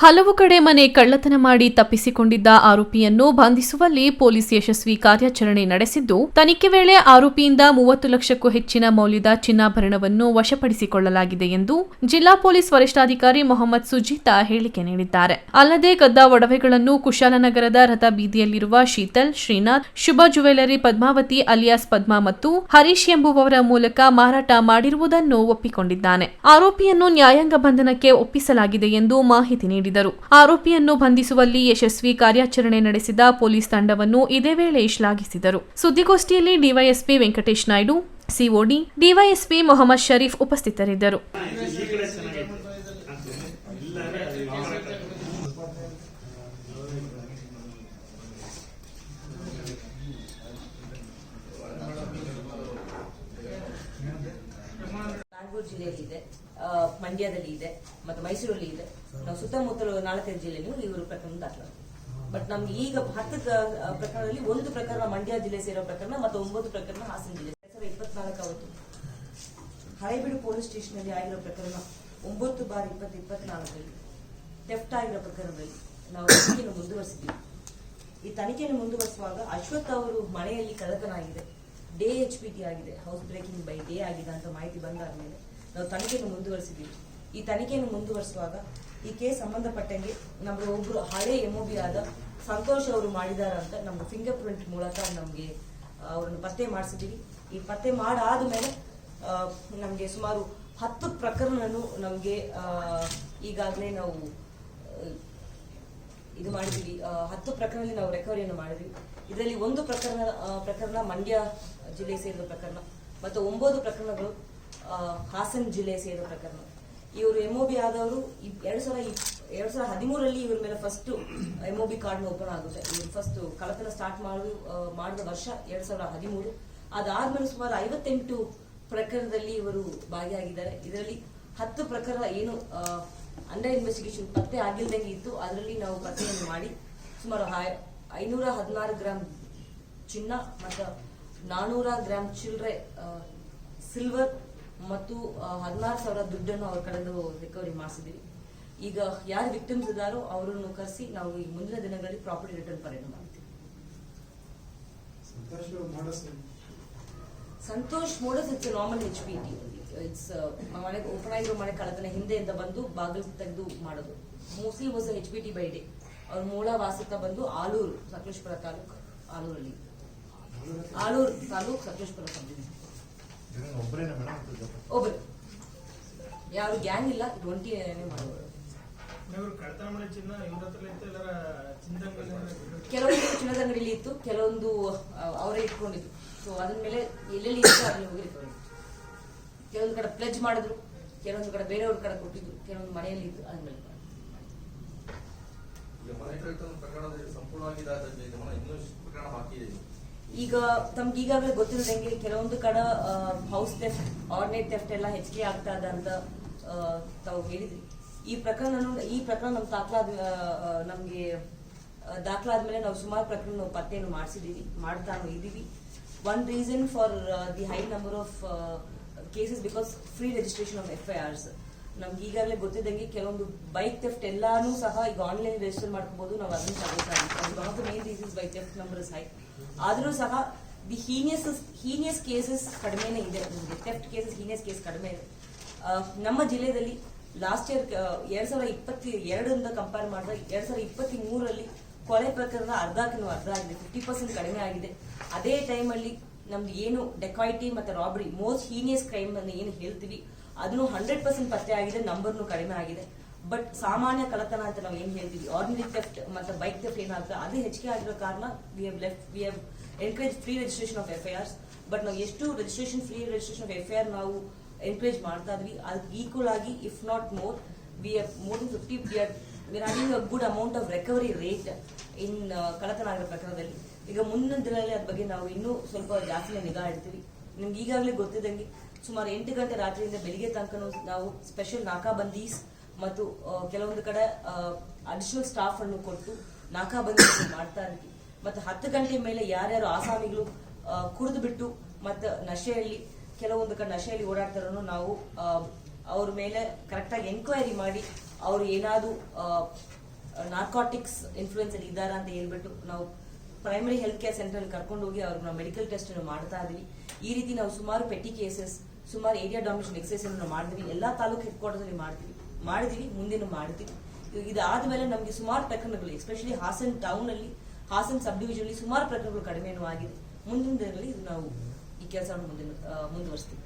ಹಲವು ಕಡೆ ಮನೆ ಕಳ್ಳತನ ಮಾಡಿ ತಪ್ಪಿಸಿಕೊಂಡಿದ್ದ ಆರೋಪಿಯನ್ನು ಬಂಧಿಸುವಲ್ಲಿ ಪೊಲೀಸ್ ಯಶಸ್ವಿ ಕಾರ್ಯಾಚರಣೆ ನಡೆಸಿದ್ದು, ತನಿಖೆ ವೇಳೆ ಆರೋಪಿಯಿಂದ ಮೂವತ್ತು ಲಕ್ಷಕ್ಕೂ ಹೆಚ್ಚಿನ ಮೌಲ್ಯದ ಚಿನ್ನಾಭರಣವನ್ನು ವಶಪಡಿಸಿಕೊಳ್ಳಲಾಗಿದೆ ಎಂದು ಜಿಲ್ಲಾ ಪೊಲೀಸ್ ವರಿಷ್ಠಾಧಿಕಾರಿ ಮೊಹಮ್ಮದ್ ಸುಜೀತಾ ಹೇಳಿಕೆ ನೀಡಿದ್ದಾರೆ. ಅಲ್ಲದೆ ಗದ್ದ ಒಡವೆಗಳನ್ನು ಕುಶಾಲನಗರದ ರಥ ಬೀದಿಯಲ್ಲಿರುವ ಶೀತಲ್, ಶ್ರೀನಾಥ್, ಶುಭ ಜುವೆಲರಿ ಪದ್ಮಾವತಿ ಅಲಿಯಾಸ್ ಪದ್ಮಾ ಮತ್ತು ಹರೀಶ್ ಎಂಬುವವರ ಮೂಲಕ ಮಾರಾಟ ಮಾಡಿರುವುದನ್ನು ಒಪ್ಪಿಕೊಂಡಿದ್ದಾನೆ. ಆರೋಪಿಯನ್ನು ನ್ಯಾಯಾಂಗ ಬಂಧನಕ್ಕೆ ಒಪ್ಪಿಸಲಾಗಿದೆ ಎಂದು ಮಾಹಿತಿ ನೀಡಿದರು ಆರೋಪಿಯನ್ನು ಬಂಧಿಸುವಲ್ಲಿ ಯಶಸ್ವಿ ಕಾರ್ಯಾಚರಣೆ ನಡೆಸಿದ ಪೊಲೀಸ್ ತಂಡವನ್ನು ಇದೇ ವೇಳೆ ಶ್ಲಾಘಿಸಿದರು. ಸುದ್ದಿಗೋಷ್ಠಿಯಲ್ಲಿ DYSP Venkatesh Naidu, COD DYSP Mohammed Sharif ಉಪಸ್ಥಿತರಿದ್ದರು. ಜಿಲ್ಲೆಯಲ್ಲಿ ಇದೆ ಮಂಡ್ಯದಲ್ಲಿ ಇದೆ, ಮತ್ತು ಮೈಸೂರಲ್ಲಿ ಇದೆ. ನಾವು ಸುತ್ತಮುತ್ತಲು ನಾಲ್ಕೈದು ನೀವು ಇವರು ಪ್ರಕರಣ ದಾಖಲಾಗಿದೆ ಬಟ್ ನಮ್ಗೆ ಈಗ ಹತ್ತು ಪ್ರಕರಣದಲ್ಲಿ ಒಂದು ಪ್ರಕರಣ ಮಂಡ್ಯ ಜಿಲ್ಲೆ ಸೇರೋ ಪ್ರಕರಣ ಮತ್ತು ಒಂಬತ್ತು ಪ್ರಕರಣ ಹಾಸನ ಜಿಲ್ಲೆ. ಎರಡ್ ಸಾವಿರದ ಇಪ್ಪತ್ನಾಲ್ಕು ಅವತ್ತು ಹಳೆಬೀಡು ಪೊಲೀಸ್ ಸ್ಟೇಷನ್ ಅಲ್ಲಿ ಆಗಿರೋ ಪ್ರಕರಣ ಒಂಬತ್ತು ಬಾರ್ ಇಪ್ಪತ್ತು ಇಪ್ಪತ್ನಾಲ್ಕರಲ್ಲಿ ಥೆಫ್ಟ್ ಆಗಿರೋ ಪ್ರಕರಣದಲ್ಲಿ ನಾವು ತನಿಖೆಯನ್ನು ಮುಂದುವರಿಸಿದ್ದೀವಿ. ಈ ತನಿಖೆಯನ್ನು ಮುಂದುವರಿಸುವಾಗ ಅಶ್ವಥ್ ಅವರು ಮನೆಯಲ್ಲಿ ಕಳ್ಳತನ ಆಗಿದೆ ಡೇ ಎಚ್ ಪಿ ಟಿ ಆಗಿದೆ. ಹೌಸ್ ಬ್ರೇಕಿಂಗ್ ಬೈ ಡೇ ಆಗಿದೆ ಅಂತ ಮಾಹಿತಿ ಬಂದಾದ ಮೇಲೆ ನಾವು ತನಿಖೆಯನ್ನು ಮುಂದುವರಿಸಿದ್ದೀವಿ. ಈ ತನಿಖೆಯನ್ನು ಮುಂದುವರಿಸುವಾಗ ಈ ಕೇಸ್ ಸಂಬಂಧಪಟ್ಟಂಗೆ ನಮ್ಗೆ ಒಬ್ರು ಹಳೆ ಬಿ ಆದ ಸಂತೋಷ್ ಅವರು ಮಾಡಿದಾರ ಅಂತ ನಮ್ಗೆ ಫಿಂಗರ್ ಪ್ರಿಂಟ್ ಮೂಲಕ ನಮಗೆ ಅವರನ್ನು ಪತ್ತೆ ಮಾಡಿಸಿದ್ದೀವಿ ಈ ಪತ್ತೆ ಮಾಡಾದ ಮೇಲೆ ನಮಗೆ ಸುಮಾರು ಹತ್ತು ಪ್ರಕರಣನು ನಮಗೆ ಈಗಾಗಲೇ ನಾವು ಇದು ಮಾಡಿದ್ವಿ. ಹತ್ತು ಪ್ರಕರಣದಲ್ಲಿ ನಾವು ರೆಕವರಿಯನ್ನು ಮಾಡಿದ್ವಿ. ಇದರಲ್ಲಿ ಒಂದು ಪ್ರಕರಣ ಪ್ರಕರಣ ಮಂಡ್ಯ ಜಿಲ್ಲೆ ಸೇರಿದ ಪ್ರಕರಣ, ಮತ್ತು ಒಂಬತ್ತು ಪ್ರಕರಣಗಳು ಹಾಸನ ಜಿಲ್ಲೆ ಸೇರಿದ ಪ್ರಕರಣ. ಇವರು ಎಮ್ಒಬಿ ಆದವರು ಇಪ್- ಎರಡ್ ಸಾವಿರ ಎರಡ್ ಸಾವಿರದ ಹದಿಮೂರರಲ್ಲಿ ಇವ್ರ ಮೇಲೆ ಫಸ್ಟ್ ಎಮ್ಒಬಿ ಕಾರ್ಡ್ ಓಪನ್ ಆಗುತ್ತೆ. ಇವರು ಫಸ್ಟ್ ಕಳತನ ಸ್ಟಾರ್ಟ್ ಮಾಡಿ ಮಾಡಿದ ವರ್ಷ ಎರಡ್ ಸಾವಿರದ ಹದಿಮೂರು. ಅದಾದ್ಮೇಲೆ ಸುಮಾರು ಐವತ್ತೆಂಟು ಪ್ರಕರಣದಲ್ಲಿ ಇವರು ಭಾಗಿಯಾಗಿದ್ದಾರೆ. ಇದರಲ್ಲಿ ಹತ್ತು ಪ್ರಕರಣ ಏನು ಅಂಡರ್ ಇನ್ವೆಸ್ಟಿಗೇಷನ್ ಪತ್ತೆ ಆಗಿಲ್ದಂಗೆ ಇತ್ತು. ಅದರಲ್ಲಿ ನಾವು ಪತ್ತೆಯನ್ನು ಮಾಡಿ ಸುಮಾರು ಐನೂರ ಹದಿನಾರು ಗ್ರಾಮ್ ಚಿನ್ನ ಮತ್ತು ನಾನೂರ ಗ್ರಾಮ್ ಚಿಲ್ಲರೆ ಸಿಲ್ವರ್ ಮತ್ತು ಹದಿನಾರು ಸಾವಿರ ದುಡ್ಡನ್ನು ಅವ್ರ ಕಡೆದು ರಿಕವರಿ ಮಾಡಿಸಿದ್ದೀವಿ ಈಗ ಯಾರು ವಿಕ್ಟಿಮ್ಸ್ ಇದ್ದಾರೋ ಅವರನ್ನು ಕರೆಸಿ ನಾವು ಈ ಮುಂದಿನ ದಿನಗಳಲ್ಲಿ ಪ್ರಾಪರ್ಟಿ ರಿಟರ್ನ್ ಪರ್ಯಟನೆ ಮಾಡ್ತೀವಿ Santosh modus it's normal H P T it's ಮನೆ ಓಪನ್ ಆಗಿರೋ ಮನೆ ಕಳತನ ಹಿಂದೆಯಿಂದ ಬಂದು ಬಾಗಿಲು ತೆಗೆದು ಮಾಡೋದು. Mostly was H P T by day ಅವ್ರ ಮೂಲ ವಾಸಿತ ಬಂದು ಆಲೂರು ಸಕಲೇಶ್ಪುರ ತಾಲೂಕು ಆಲೂರಲ್ಲಿ. ಆಲೂರು ತಾಲೂಕು ಸಕಲೇಶ್ಪುರ ಸಬ್ ಒಬ್ಬರು ಯಾರು ಗ್ಯಾಂಗ್ ಇಲ್ಲ ಒಂಟಿನೇ ಮಾಡೋದು ಕೆಲವೊಂದು ಚಿನ್ನದ ಅಂಗಡಿಲಿ ಇತ್ತು ಕೆಲವೊಂದು ಅವರೇ ಇಟ್ಕೊಂಡಿದ್ರು. ಸೊ ಅದ್ರ ಮೇಲೆ ಎಲ್ಲೆಲ್ಲಿ ಇತ್ತು ಅಲ್ಲಿ ಹೋಗಿ. ಕೆಲವೊಂದು ಕಡೆ ಪ್ಲೆಜ್ ಮಾಡಿದ್ರು ಕೆಲವೊಂದು ಕಡೆ ಬೇರೆಯವ್ರ ಕಡೆ ಕೊಟ್ಟಿದ್ರು ಕೆಲವೊಂದು ಮನೆಯಲ್ಲಿ ಇತ್ತು ಅದ್ರ ಮೇಲೆ ಸಂಪೂರ್ಣವಾಗಿ ಪ್ರಕರಣ ಬಾಕಿ ಇದೆ. ಈಗ ತಮ್ಗೆ ಈಗಾಗಲೇ ಗೊತ್ತಿಲ್ಲದಂಗೆ ಕೆಲವೊಂದು ಕಡೆ ಹೌಸ್ ಥೆಫ್ಟ್ ಆರ್ಡಿನೇಟ್ ಥೆಫ್ಟ್ ಎಲ್ಲ ಹೆಚ್ಚಿಗೆ ಆಗ್ತಾ ಇದೆ ಅಂತ ತಾವು ಹೇಳಿದ್ರಿ. ಈ ಪ್ರಕರಣ ಈ ಪ್ರಕರಣ ನಮ್ ದಾಖಲಾದ ನಮ್ಗೆ ದಾಖಲಾದ್ಮೇಲೆ ನಾವು ಸುಮಾರು ಪ್ರಕರಣ ಪತ್ತೆಯನ್ನು ಮಾಡಿಸಿದೀವಿ, ಮಾಡ್ತಾ ಇದೀವಿ one reason for the high number of cases because free registration of F I Rs ನಮ್ಗೆ ಈಗಾಗಲೇ ಗೊತ್ತಿದ್ದಂಗೆ ಕೆಲವೊಂದು ಬೈಕ್ ಥೆಫ್ಟ್ ಎಲ್ಲಾನು ಸಹ ಈಗ ಆನ್ಲೈನ್ ರಿಜಿಸ್ಟರ್ ಮಾಡ್ಕೋಬಹುದು ನಾವು ಅದನ್ನ the main reasons bike theft number high ಆದ್ರೂ ಸಹ ದಿ ಹೀನಿಯಸ್ ಹೀನಿಯಸ್ ಕೇಸಸ್ ಕಡಿಮೆನೇ ಇದೆ. ನಮಗೆ ಥೆಫ್ಟ್ ಕೇಸಸ್ ಹೀನಿಯಸ್ ಕೇಸ್ ಕಡಿಮೆ ಇದೆ. ನಮ್ಮ ಜಿಲ್ಲೆಯಲ್ಲಿ ಲಾಸ್ಟ್ ಇಯರ್ ಎರಡ್ ಸಾವಿರದ ಇಪ್ಪತ್ತ ಎರಡರಿಂದ ಕಂಪೇರ್ ಮಾಡಿದ್ರೆ ಎರಡ್ ಸಾವಿರದ ಇಪ್ಪತ್ತ ಮೂರರಲ್ಲಿ ಕೊಲೆ ಪ್ರಕರಣ ಅರ್ಧಕ್ಕಿಂತ ಅರ್ಧ ಆಗಿದೆ. ಫಿಫ್ಟಿ ಪರ್ಸೆಂಟ್ ಕಡಿಮೆ ಆಗಿದೆ. ಅದೇ ಟೈಮಲ್ಲಿ ನಮ್ದು ಏನು ಡೆಕಾಯಿಟಿ ಮತ್ತೆ ರಾಬರಿ ಮೋಸ್ಟ್ ಹೀನಿಯಸ್ ಕ್ರೈಮ್ ಅನ್ನು ಏನು ಹೇಳ್ತೀವಿ ಅದನ್ನು ಹಂಡ್ರೆಡ್ ಪರ್ಸೆಂಟ್ ಪತ್ತೆ ಆಗಿದೆ ನಂಬರ್ನು ಕಡಿಮೆ ಆಗಿದೆ. ಬಟ್ ಸಾಮಾನ್ಯ ಕಳತನ ಅಂತ ನಾವು ಏನ್ ಹೇಳ್ತೀವಿ? ಆರ್ಡಿನರಿ ಥೆಫ್ಟ್ ಮತ್ತೆ ಬೈಕ್ ಥೆಫ್ಟ್ ಏನಾಗುತ್ತೆ? ಅದು ಹೆಚ್ಚಿಗೆ ಆಗಿರೋ ಕಾರಣ we have left we have encourage free registration of F I Rs but ನಾವು ಎಷ್ಟು registration free registration of F I R ನಾವು ಎನ್ಕರೇಜ್ ಮಾಡ್ತಾ ಇದ್ವಿ ಅದಕ್ಕೆ ಈಕ್ವಲ್ ಆಗಿ if not more we have more than fifty we are we're having a good amount of recovery rate in ಕಳತನ ಆಗಿರೋ ಪ್ರಕರಣದಲ್ಲಿ. ಈಗ ಮುಂದಿನ ದಿನದಲ್ಲಿ ಅದ್ರ ಬಗ್ಗೆ ನಾವು ಇನ್ನೂ ಸ್ವಲ್ಪ ಜಾಸ್ತಿ ನಿಗಾ ಇಡ್ತೀವಿ. ನಿಮ್ಗೆ ಈಗಾಗಲೇ ಗೊತ್ತಿದ್ದಂಗೆ ಸುಮಾರು ಎಂಟು ಗಂಟೆ ರಾತ್ರಿಯಿಂದ ಬೆಳಿಗ್ಗೆ ತನಕ ನಾವು ಸ್ಪೆಷಲ್ ನಾಕಾಬಂದೀಸ್ ಮತ್ತು ಕೆಲವೊಂದು ಕಡೆ ಅಡಿಷನಲ್ ಸ್ಟಾಫ್ ಅನ್ನು ಕೊಟ್ಟು ನಾಕಾಬಂದೀಸ್ ಮಾಡ್ತಾ ಇರ್ತೀವಿ ಮತ್ತು ಹತ್ತು ಗಂಟೆ ಮೇಲೆ ಯಾರ್ಯಾರು ಆಸಾಮಿಗಳು ಕುಡಿದು ಬಿಟ್ಟು ಮತ್ತು ನಶೆಯಲ್ಲಿ, ಕೆಲವೊಂದು ಕಡೆ ನಶೆಯಲ್ಲಿ ಓಡಾಡ್ತಾರೋ ನಾವು ಅವ್ರ ಮೇಲೆ ಕರೆಕ್ಟಾಗಿ ಎನ್ಕ್ವೈರಿ ಮಾಡಿ ಅವರು ಏನಾದರೂ ನಾರ್ಕಾಟಿಕ್ಸ್ ಇನ್ಫ್ಲೂಯೆನ್ಸ್ ಅಲ್ಲಿ ಇದ್ದಾರಾ ಅಂತ ಹೇಳ್ಬಿಟ್ಟು ನಾವು ಪ್ರೈಮರಿ ಹೆಲ್ತ್ ಕೇರ್ ಸೆಂಟರ್ ಕರ್ಕೊಂಡು ಹೋಗಿ ಅವ್ರಿಗೆ ನಾವು ಮೆಡಿಕಲ್ ಟೆಸ್ಟ್ ಮಾಡ್ತಾ ಇದೀವಿ. ಈ ರೀತಿ ನಾವು ಸುಮಾರು ಪೆಟ್ಟಿ ಕೇಸಸ್ ಸುಮಾರು ಏರಿಯಾ ಡಾಮಿನೇಷನ್ ಎಕ್ಸೈಸ್ ಅನ್ನು ಮಾಡಿದ್ವಿ. ಎಲ್ಲ ತಾಲೂಕು ಹೆಡ್ ಕ್ವಾರ್ಟರ್ಸ್ ಅಲ್ಲಿ ಮಾಡ್ತೀವಿ ಮಾಡಿದೀವಿ, ಮುಂದಿನ ಮಾಡ್ತೀವಿ ಇದು- ಇದಾದ್ಮೇಲೆ ನಮಗೆ ಸುಮಾರು ಪ್ರಕರಣಗಳು ಎಸ್ಪೆಷಲಿ ಹಾಸನ್ ಟೌನ್ ಅಲ್ಲಿ, ಹಾಸನ್ ಸಬ್ ಡಿವಿಷನ್ ಸುಮಾರು ಪ್ರಕರಣಗಳು ಕಡಿಮೆನೂ ಆಗಿದೆ. ಮುಂದಿನ ದಿನಗಳಲ್ಲಿ ಇದು ನಾವು ಈ ಕೆಲಸವನ್ನು ಮುಂದಿನ ಮುಂದುವರಿಸ್ತೀವಿ.